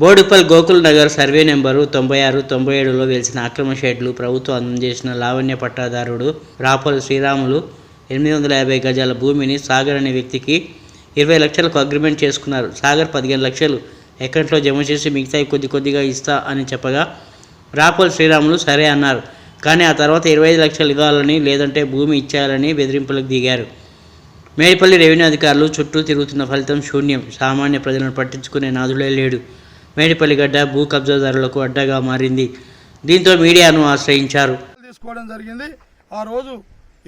Boduppal Gokul Nagar survey number తొంభై ఆరు తొంభై ఏడులో వెలిసిన అక్రమ షెడ్లు ప్రభుత్వం అందజేసిన లావణ్య పట్టాదారుడు రాపల్ శ్రీరాములు ఎనిమిది వందల యాభై గజాల భూమిని సాగర్ అనే వ్యక్తికి ఇరవై లక్షలకు అగ్రిమెంట్ చేసుకున్నారు. సాగర్ పదిహేను లక్షలు అకౌంట్లో జమ చేసి మిగతాయి కొద్ది కొద్దిగా ఇస్తా అని చెప్పగా రాపల్ శ్రీరాములు సరే అన్నారు. కానీ ఆ తర్వాత ఇరవై ఐదు లక్షలు ఇవ్వాలని లేదంటే భూమి ఇచ్చేయాలని బెదిరింపులకు దిగారు. మేడిపల్లి రెవెన్యూ అధికారులు చుట్టూ తిరుగుతున్న ఫలితం శూన్యం. సామాన్య ప్రజలను పట్టించుకునే నాదుడే లేడు. మేడిపల్లిగడ్డ భూ కబ్జాదారులకు అడ్డగా మారింది. దీంతో మీడియాను ఆశ్రయించారు. తీసుకోవడం జరిగింది. ఆ రోజు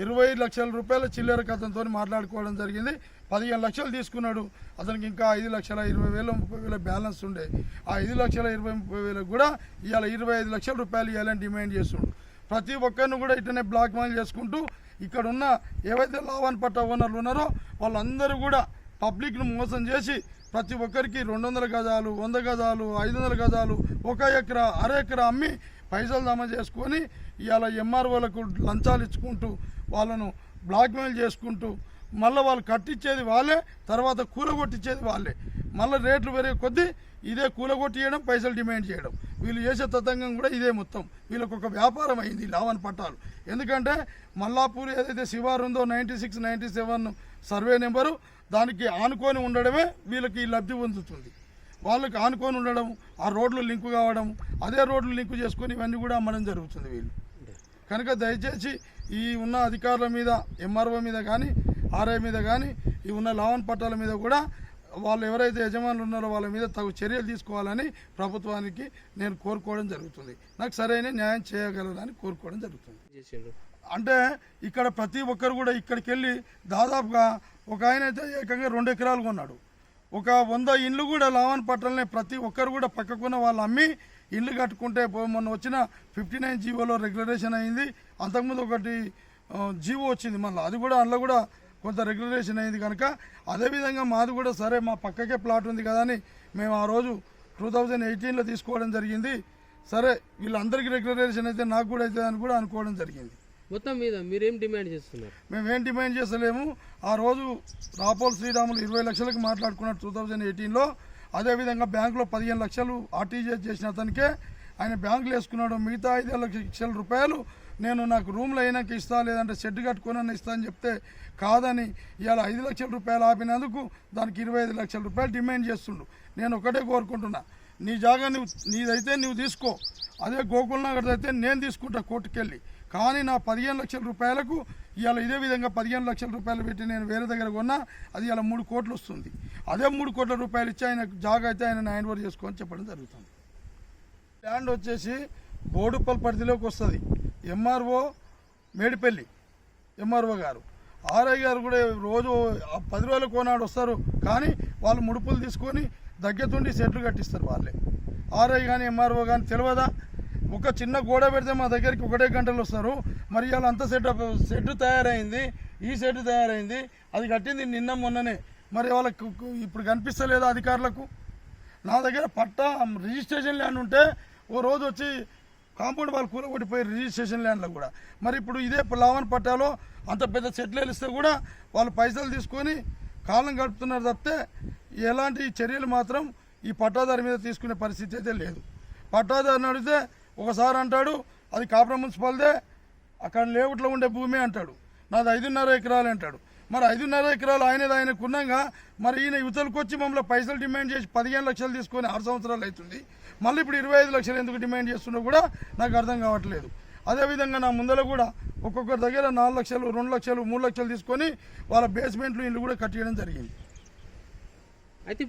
ఇరవై లక్షల రూపాయల చిల్లర కథంతో మాట్లాడుకోవడం జరిగింది. పదిహేను లక్షలు తీసుకున్నాడు. అతనికి ఇంకా ఐదు లక్షల ఇరవై వేల ముప్పై వేల బ్యాలెన్స్ ఉండే. ఆ ఐదు లక్షల ఇరవై ముప్పై వేలకు కూడా ఇవాళ ఇరవై ఐదు లక్షల రూపాయలు ఇవ్వాలని డిమాండ్ చేస్తుండు. ప్రతి ఒక్కరిని కూడా ఇట్లనే బ్లాక్ మెయిల్ చేసుకుంటూ ఇక్కడ ఉన్న ఏవైతే లావాన్ పట్ట ఓనర్లు ఉన్నారో వాళ్ళందరూ కూడా పబ్లిక్ను మోసం చేసి ప్రతి ఒక్కరికి రెండు వందల గజాలు వంద గజాలు ఐదు వందల గజాలు ఒక ఎకరా అర ఎకరా అమ్మి పైసలు జమ చేసుకొని ఇవాళ ఎంఆర్ఓలకు లంచాలు ఇచ్చుకుంటూ వాళ్ళను బ్లాక్మెయిల్ చేసుకుంటూ మళ్ళీ వాళ్ళు కట్టించేది వాళ్ళే తర్వాత కూలగొట్టించేది వాళ్ళే. మళ్ళీ రేట్లు పెరిగే కొద్దీ ఇదే కూలగొట్టియడం పైసలు డిమాండ్ చేయడం. వీళ్ళు చేసే తతంగం కూడా ఇదే మొత్తం. వీళ్ళకు ఒక వ్యాపారం అయింది లావన్ పట్టాలు. ఎందుకంటే మల్లాపూర్ ఏదైతే శివారు ఉందో ninety six ninety seven survey number దానికి ఆనుకొని ఉండడమే వీళ్ళకి లబ్ధి పొందుతుంది. వాళ్ళకి ఆనుకొని ఉండడం ఆ రోడ్లు లింకు కావడం అదే రోడ్లు లింకు చేసుకొని ఇవన్నీ కూడా అమ్మడం జరుగుతుంది వీళ్ళు. కనుక దయచేసి ఈ ఉన్న అధికారుల మీద ఎంఆర్ఓ మీద కానీ ఆర్ఐ మీద కానీ ఈ ఉన్న లావన్ పట్టాల మీద కూడా వాళ్ళు ఎవరైతే యజమానులు ఉన్నారో వాళ్ళ మీద తగు చర్యలు తీసుకోవాలని ప్రభుత్వానికి నేను కోరుకోవడం జరుగుతుంది. నాకు సరైన న్యాయం చేయగలరని కోరుకోవడం జరుగుతుంది. అంటే ఇక్కడ ప్రతి ఒక్కరు కూడా ఇక్కడికి వెళ్ళి దాదాపుగా ఒక ఆయన అయితే ఏకంగా రెండు ఎకరాలు కొన్నాడు. ఒక వంద ఇండ్లు కూడా లావన్ పట్టాలనే ప్రతి ఒక్కరు కూడా పక్కకున్న వాళ్ళు అమ్మి ఇల్లు కట్టుకుంటే మొన్న వచ్చిన ఫిఫ్టీ నైన్ జీవోలో రెగ్యులరేషన్ అయింది. అంతకుముందు ఒకటి జీవో వచ్చింది మళ్ళీ. అది కూడా అందులో కూడా కొంత రెగ్యులరేషన్ అయింది కనుక అదేవిధంగా మాది కూడా సరే మా పక్కకే ప్లాట్ ఉంది కదా అని మేము ఆ రోజు టూ థౌజండ్ ఎయిటీన్లో తీసుకోవడం జరిగింది. సరే వీళ్ళందరికీ రెగ్యులరేషన్ అయితే నాకు కూడా అవుతుంది అని కూడా అనుకోవడం జరిగింది. మొత్తం మీద మీరేం డిమాండ్ చేస్తున్నారు? మేము ఏం డిమాండ్ చేస్తలేము. ఆ రోజు రాపోల్ శ్రీరాములు ఇరవై లక్షలకు మాట్లాడుకున్నాడు టూ థౌజండ్ ఎయిటీన్లో అదేవిధంగా బ్యాంకులో పదిహేను లక్షలు ఆర్టీజీఎస్ చేసిన అతనికే ఆయన బ్యాంకులు వేసుకున్నాడు మిగతా ఐదు లక్షల రూపాయలు నేను నాకు రూమ్లో అయినాక ఇస్తా లేదంటే షెడ్ కట్టుకొని ఇస్తా అని చెప్తే కాదని ఇవాళ ఐదు లక్షల రూపాయలు ఆపినందుకు దానికి ఇరవై ఐదు లక్షల రూపాయలు డిమాండ్ చేస్తుండు. నేను ఒకటే కోరుకుంటున్నా నీ జాగా నువ్వు నీదైతే నువ్వు తీసుకో అదే గోకుల్ నగర్ అయితే నేను తీసుకుంటా కోర్టుకెళ్ళి. కానీ నా పదిహేను లక్షల రూపాయలకు ఇవాళ ఇదే విధంగా పదిహేను లక్షల రూపాయలు పెట్టి నేను వేరే దగ్గర కొన్నా అది ఇలా మూడు కోట్లు వస్తుంది. అదే మూడు కోట్ల రూపాయలు ఇచ్చి ఆయన జాగా అయితే ఆయన హ్యాండ్ ఓవర్ చేసుకోని చెప్పడం జరుగుతుంది. ల్యాండ్ వచ్చేసి బోడుపల్ పరిధిలోకి వస్తుంది. ఎంఆర్ఓ మేడిపల్లి ఎంఆర్ఓ గారు. ఆర్ఐ గారు కూడా రోజు పది రోజుల కోనాడు వస్తారు. కానీ వాళ్ళు ముడుపులు తీసుకొని దగ్గతుండి సెట్లు కట్టిస్తారు వాళ్ళే. ఆర్ఐ కానీ ఎంఆర్ఓ కానీ తెలియదా ఒక చిన్న గోడ పెడితే మా దగ్గరికి ఒకటే గంటలు వస్తారు. మరి ఇవాళ అంత సెట్ సెట్ తయారైంది. ఈ సెట్ తయారైంది. అది కట్టింది నిన్న మొన్ననే. మరి వాళ్ళకు ఇప్పుడు కనిపిస్తలేదా అధికారులకు? నా దగ్గర పట్టా రిజిస్ట్రేషన్ ల్యాండ్ ఉంటే ఓ రోజు వచ్చి కాంపౌండ్ వాళ్ళు కూలగొట్టిపోయి రిజిస్ట్రేషన్ ల్యాండ్లో కూడా. మరి ఇప్పుడు ఇదే లావన్ పట్టాలో అంత పెద్ద సెటిల్ ఇస్తే కూడా వాళ్ళు పైసలు తీసుకొని కాలం గడుపుతున్నారు తప్పితే ఎలాంటి చర్యలు మాత్రం ఈ పట్టాదారి మీద తీసుకునే పరిస్థితి అయితే లేదు. పట్టాదారిని అడిగితే ఒకసారి అంటాడు అది కాపురం మున్సిపాలిదే అక్కడ లేఅవుట్లో ఉండే భూమి అంటాడు. నాది ఐదున్నర ఎకరాలు అంటాడు. మరి ఐదున్నర ఎకరాలు ఆయనది ఆయనకు ఉన్నాగా మరి ఈయన యువతలకు వచ్చి మమ్మల్ని పైసలు డిమాండ్ చేసి పదిహేను లక్షలు తీసుకొని ఆరు సంవత్సరాలు అవుతుంది. మళ్ళీ ఇప్పుడు ఇరవై ఐదు లక్షలు ఎందుకు డిమాండ్ చేస్తున్నా కూడా నాకు అర్థం కావట్లేదు. అదేవిధంగా నా ముందర కూడా ఒక్కొక్కరి దగ్గర నాలుగు లక్షలు రెండు లక్షలు మూడు లక్షలు తీసుకొని వాళ్ళ బేస్మెంట్లు ఇల్లు కూడా కట్టేయడం జరిగింది.